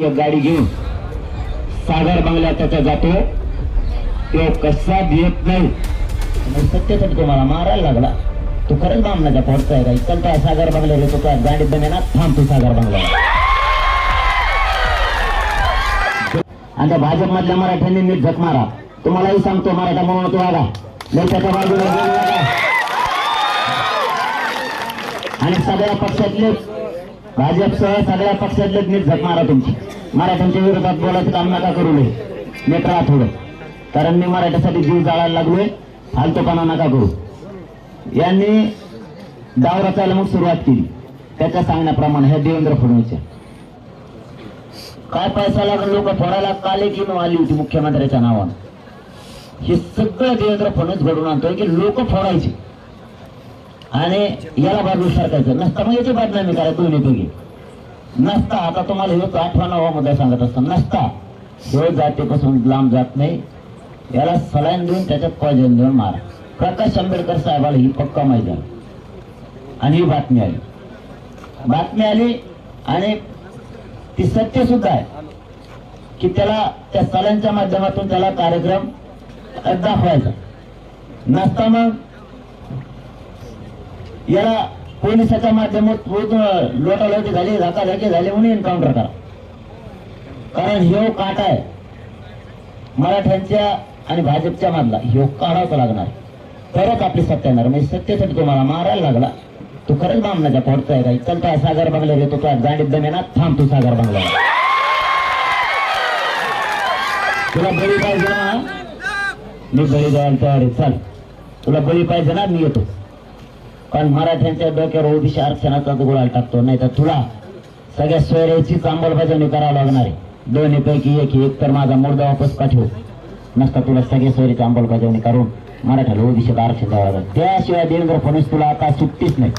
एक गाडी घेऊन सागर बंगल्यात त्याचा जातो. तो कसा देत नाही. सत्यसाठी तुम्हाला मारायला लागला. तू खरंच बामणाच्या पोहोचताय का? इतकं काय सागर बंगल्या येतो काय गाडीत बने ना थांब तू सागर बंगला. आणि त्या भाजप मधल्या मराठ्यांनी नीट झक मारा. तुम्हालाही सांगतो मराठा म्हणून तो आला लय त्याच्या बाजूला आणि सगळ्या पक्षातले भाजपसह सगळ्या पक्षातले नीट झक मारा तुमची. मराठ्यांच्या विरोधात बोलायचं काम नका करू नये. नीट राहा थोडं कारण मी मराठ्यासाठी जीव जाळायला लागलोय. फालतोपणा नका करू. यांनी डाव रचायला मग सुरुवात केली. त्याच्या सांगण्याप्रमाणे हे देवेंद्र फडणवीसच्या काय पैसा लागून लोक फोडायला काले किनो आली होती मुख्यमंत्र्याच्या नावानं? हे सगळं देवेंद्र फडणवीस घडून आणतोय की लोक फोडायचे. आणि याला बाजू सरकायचं नसता. मग याची बदनामी करा दोन्ही दोघी नसता. आता तुम्हाला ह्योच आठवणावा मुद्दा सांगत असतो. नसता. ह्यो जातीपासून लांब जात नाही. याला सलाईन देऊन त्याच्यात पॉइजन देऊन मारा. प्रकाश आंबेडकर साहेबाला ही पक्का माहिती आणि ही बातमी आली. बातमी आली आणि ती सत्य सुद्धा आहे की त्याला त्या सलांच्या माध्यमातून त्याला कार्यक्रम दाखवायचा. नसता मग याला पोलिसाच्या माध्यमातून लोटालोटी झाली धकाधकी झाली म्हणून एन्काउंटर करा. कारण ह्यो काटा आहे. मराठ्यांच्या आणि भाजपच्या मधला ह्यो काढावा लागणार. तरच आपली सत्य येणार. म्हणजे सत्तेसाठी तुम्हाला मारायला लागला. तू खरंच बामणाच्या पोटचा का चल चलता सागर बंगला घेतो तुला जाडीत दमे ना थांब तू सागर बंगला तुला बळी पाहिजे ना मी बळी द्यायला तयार आहे. चल. तुला बळी पाहिजे ना मी येतो. कारण मराठ्यांच्या डोक्यावर ओबीसी आरक्षणाचा गुळाल टाकतो नाही तर तुला सगळ्या सोयऱ्याचीच अंमलबजावणी करावं लागणार आहे. दोन्ही पैकी एक एक तर माझा मुर्दा वापस पाठव. नसता तुला सगळ्या सोयरीची अंमलबजावणी करून मराठ्याला ओबीसीत आरक्षण द्यावं लागेल. त्याशिवाय देवेंद्र फडणवीस तुला आता सुट्टीच नाही.